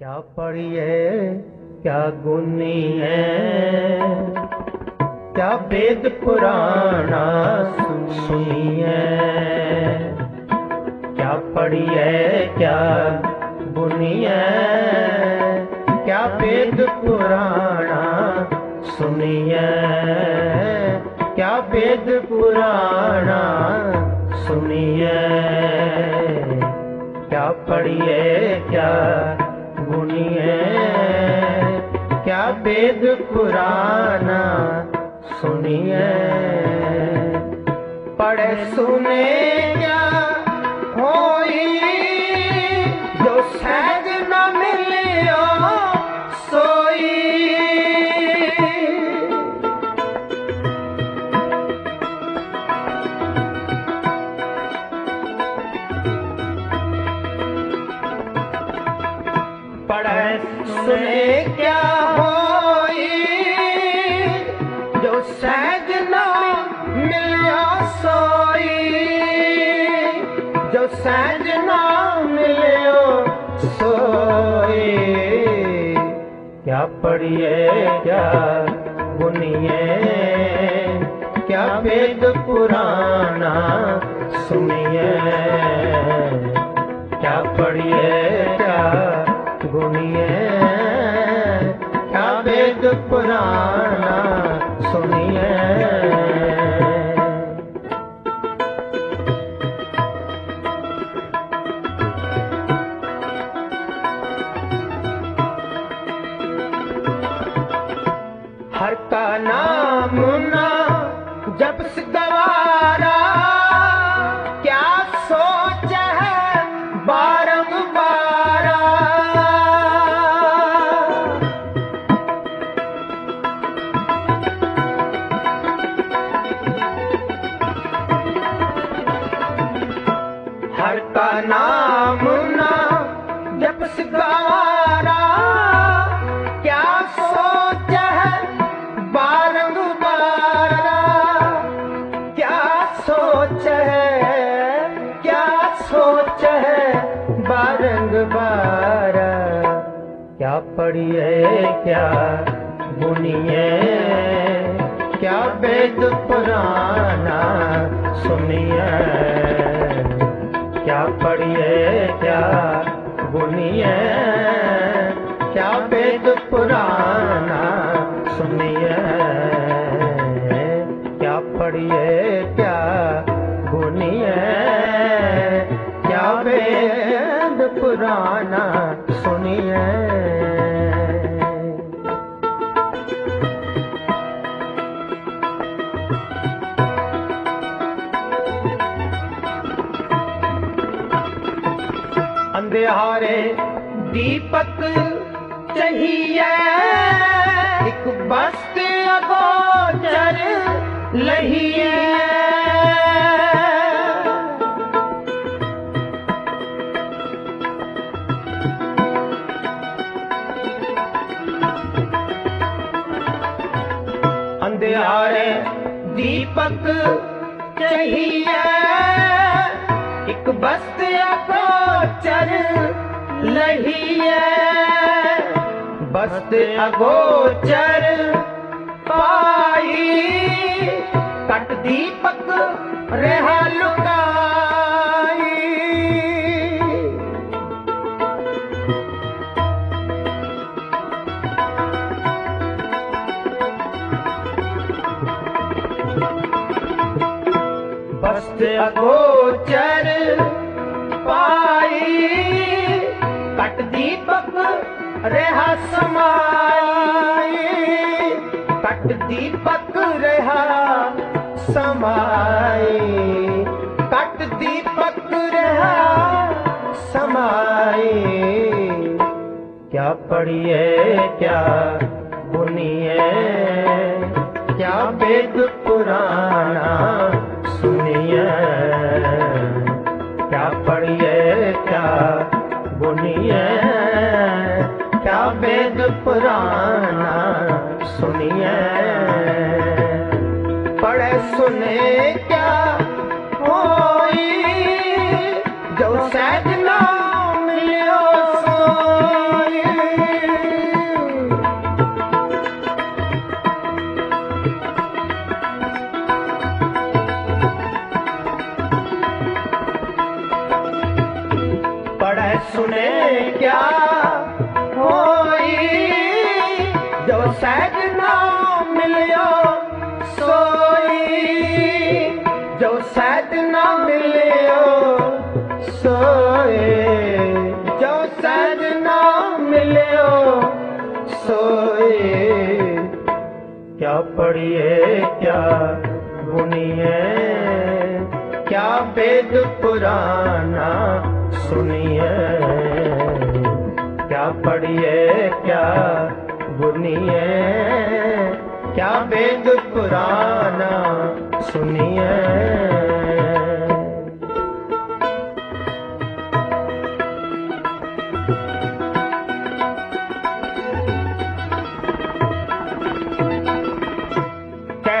क्या पढ़िए क्या गुनिए क्या वेद पुराना सुनिए क्या पढ़िए क्या बुनिए क्या वेद पुराना सुनिए क्या वेद पुराना सुनिए क्या पढ़िए क्या गुनिए क्या वेद पुराना सुनिए पढ़े सुने ਸੋਈ ਜੋ ਸਹਿਜ ਨਾ ਕਿਆ ਪੜੀਏ ਕਿਆ ਗੁਨੀਏ, ਕਿਆ ਵੇਦ ਪੁਰਾਣਾ ਸੁਣੀਏ। ਕਿਆ ਪੜੀਏ ਗੁਨੀਏ, ਕਿਆ ਵੇਦ ਪੁਰਾਣਾ क्या पढ़िए क्या बुनिए क्या वेद पुराना सुनिए ਨਿਹਾਰੇ ਦੀਪਕ ਚਹੀਏ ਇੱਕ ਬਸਤ ਅਗੋਚਰ ਲਹੀਏ ਅੰਧਿਆਰੇ ਦੀਪਕ ਚਹੀਏ ਸਮਤ ਅਗੋਚਰ ਪਾਈ ਕਟ ਦੀਪਕ ਰਹਾ ਲੁਕਾਈ। ਬਸਤ ਅਗੋਚਰ ਰਿਹਾ ਸਮਾਈ ਤੱਕ ਦੀਪਕ ਰਿਹਾ ਸਮਾਈ ਤੱਕ ਦੀਪਕ ਰਿਹਾ ਸਮਾਈ। ਕਿਆ ਪੜੀਏ ਕਿਆ ਬੁਨੀਏ ਬੇਦ ਪੁਰਾਣਾ ਪੁਰਾਣਾ ਸੁਣੀਐ। ਪੜੈ ਸੁਨੇ ਕਿਆ ਹੋਈ? ਜੋ ਸਹਿਜ ਨਾਮ پڑیے کیا گنیے کیا بید پرانا سنیے؟ کیا پڑھیے، کیا گنیے کیا بید پرانا سنیے؟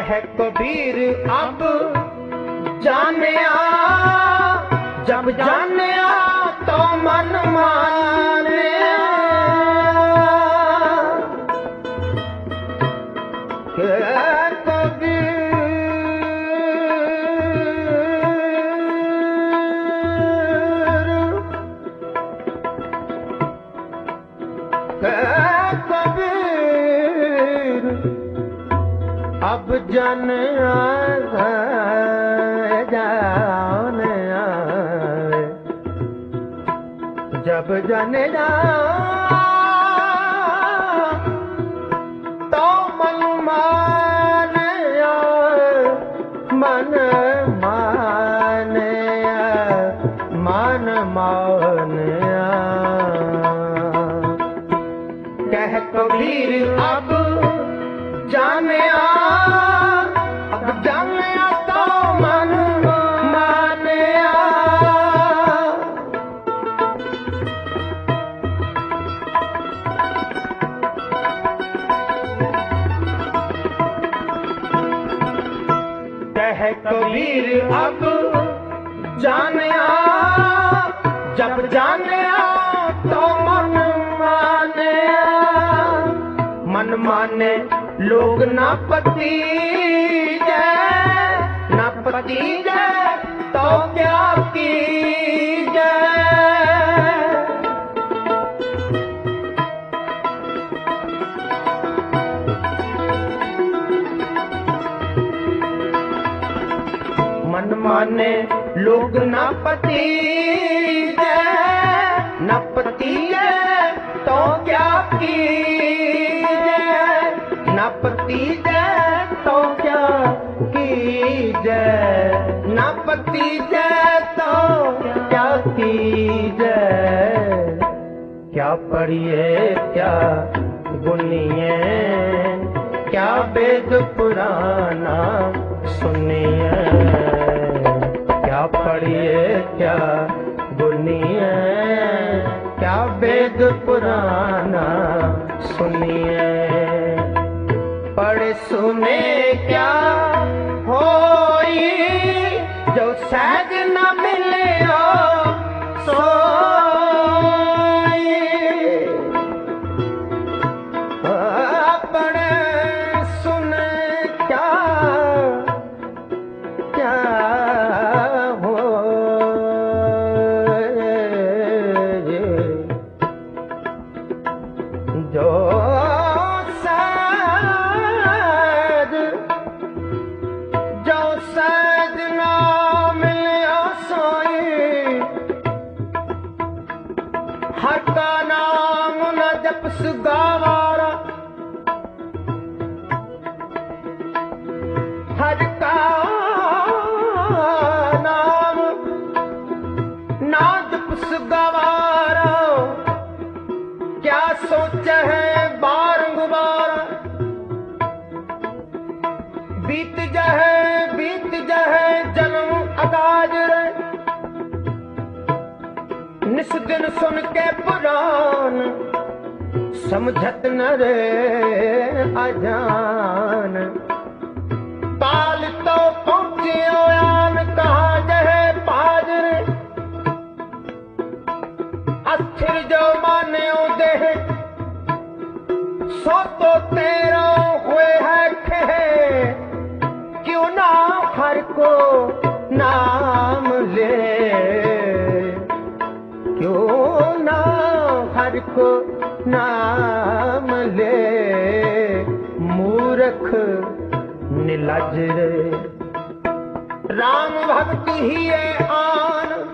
ਹੈ ਕਬੀਰ ਅਬ ਜਾਣਿਆ ਜਬ ਜਾਣਿਆ ਤੋ ਮਨ ਮਾਨਿਆ। ਕਬੀਰ। ਆਪ ਜਨ ਆਵੇ ਜਾਣ ਆਵੇ। ਜਬ ਜਨ ਜਾ ਤੋ ਮਨ ਮਾਨ ਮਨ ਮਾਨ ਮਨ ਮਾਨ ਕਹਿ ਕਬੀਰ ਅਬ कह कबीर अब जानिया जब जानिया तो मन मानिया मन माने लोग ना पति जय ना पति जय तो क्या ਮਨ, ਲੋਗ ਨਾ ਪਤੀਜੈ ਨਾ ਪਤੀਜੈ, ਤੋ ਕਿਆ ਕੀਜੈ? ਨਾ ਪਤੀਜੈ, ਤੋ ਕਿਆ ਕੀਜੈ? ਨਾ ਪਤੀਜੈ, ਤੋ ਕਿਆ ਕੀਜੈ? ਕਿਆ ਪੜੀਏ ਕਿਆ ਗੁਨੀਏ, ਕਿਆ ਬੇਦ ਪੁਰਾਨਾ पुराना सुनिए पढ़ सुने निस दिन सुन के पुराण समझत न रे अजान पाल तो पहुंचियो ਪੁਰਖ ਨਿਲਜ ਰੇ RAM ਭਗਤੀ ਹੀ ਐ ਆਨ।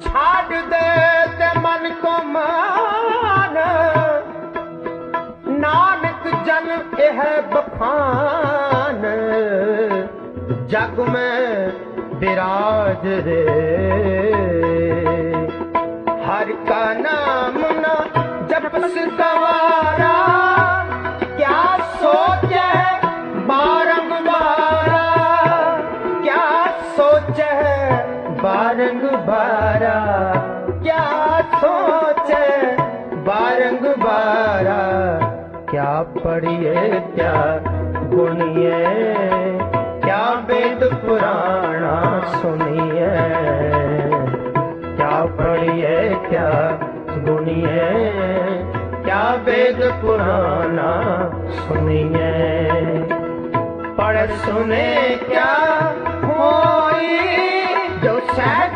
ਛਾੜ ਦੇ ਤੇ ਮਨ ਕੋ ਮਾਨ। ਨਾਨਕ ਜਨ ਇਹ ਬਖਾਨ। ਜਗ ਮੈਂ ਬਿਰਾਜ ਰੇ। ਹਰ ਕਾ ਨਾਮ ਨਾ ਜਪਸ ਕਵਾ। پڑھیے، کیا گنیے، کیا وید پرانا سنیے، کیا پڑھیے، کیا گنیے، کیا وید پرانا سنیے۔ پڑھ سنے کیا ہوئی جو شاید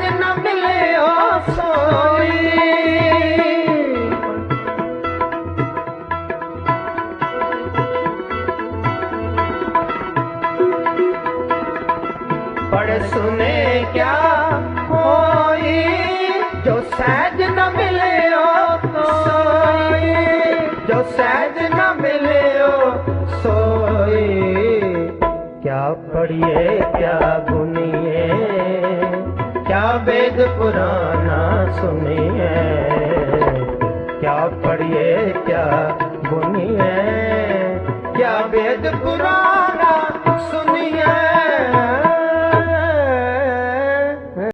ਨਾ ਮਿਲਿਓ। ਸੋਏ ਕਿਆ ਪੜੀਏ ਕਿਆ ਗੁਨੀਏ। ਕਿਆ ਵੇਦ ਪੁਰਾਣਾ ਸੁਣੀਏ ਕਿਆ ਪੜੀਏ ਕਿਆ